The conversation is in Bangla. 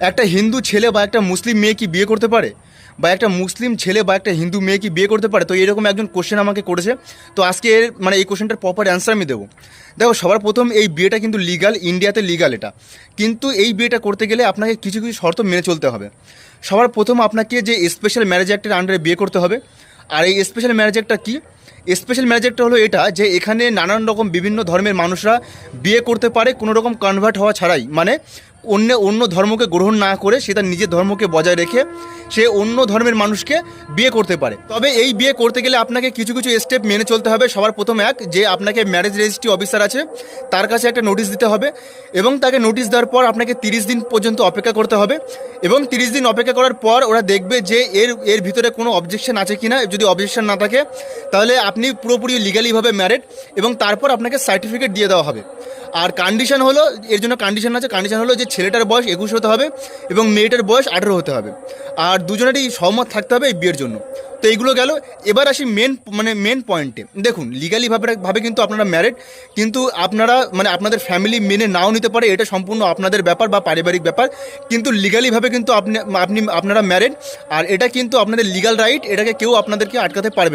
একটা হিন্দু ছেলে বা একটা মুসলিম মেয়ে কি বিয়ে করতে পারে? বা একটা মুসলিম ছেলে বা একটা হিন্দু মেয়ে কি বিয়ে করতে পারে? তো এরকম একজন কোশ্চেন আমাকে করেছে। তো আজকে এর মানে এই কোশ্চেনটার প্রপার অ্যান্সার আমি দেবো। দেখো, সবার প্রথম এই বিয়েটা কিন্তু লিগাল ইন্ডিয়াতে লিগাল এটা। কিন্তু এই বিয়েটা করতে গেলে আপনাকে কিছু কিছু শর্ত মেনে চলতে হবে। সবার প্রথম আপনাকে যে স্পেশাল ম্যারেজ অ্যাক্টের আন্ডারে বিয়ে করতে হবে। আর এই স্পেশাল ম্যারেজ অ্যাক্টটা কী? স্পেশাল ম্যারেজ অ্যাক্টটা হলো এটা যে এখানে নানান রকম বিভিন্ন ধর্মের মানুষরা বিয়ে করতে পারে, কোনো রকম কনভার্ট হওয়া ছাড়াই। মানে অন্য অন্য ধর্মকে গ্রহণ না করে সে তার নিজের ধর্মকে বজায় রেখে সে অন্য ধর্মের মানুষকে বিয়ে করতে পারে। তবে এই বিয়ে করতে গেলে আপনাকে কিছু কিছু স্টেপ মেনে চলতে হবে। সবার প্রথম এক, যে আপনাকে ম্যারেজ রেজিস্ট্রি অফিসার আছে, তার কাছে একটা নোটিশ দিতে হবে এবং তাকে নোটিশ দেওয়ার পর আপনাকে তিরিশ দিন পর্যন্ত অপেক্ষা করতে হবে এবং তিরিশ দিন অপেক্ষা করার পর ওরা দেখবে যে এর এর ভিতরে কোনো অবজেকশন আছে কি না যদি অবজেকশন না থাকে, তাহলে আপনি পুরোপুরি লিগালিভাবে ম্যারেড এবং তারপর আপনাকে সার্টিফিকেট দিয়ে দেওয়া হবে। আর কন্ডিশন হলো, এর জন্য কন্ডিশন আছে কন্ডিশন হলো যে ছেলেটার বয়স একুশ হতে হবে এবং মেয়েটার বয়স আঠেরো হতে হবে। আর দুজনেরই সহমত থাকতে হবে এই বিয়ের জন্য। তো এইগুলো গেল। এবার আসি মেন মানে মেন পয়েন্টে দেখুন লিগালি ভাবে ভাবে কিন্তু আপনারা ম্যারেড কিন্তু আপনারা মানে আপনাদের ফ্যামিলি মেনে নাও নিতে পারে, এটা সম্পূর্ণ আপনাদের ব্যাপার বা পারিবারিক ব্যাপার। কিন্তু লিগালিভাবে কিন্তু আপনি আপনি, আপনারা ম্যারেড আর এটা কিন্তু আপনাদের লিগাল রাইট এটাকে কেউ আপনাদেরকে আটকাতে পারবে না।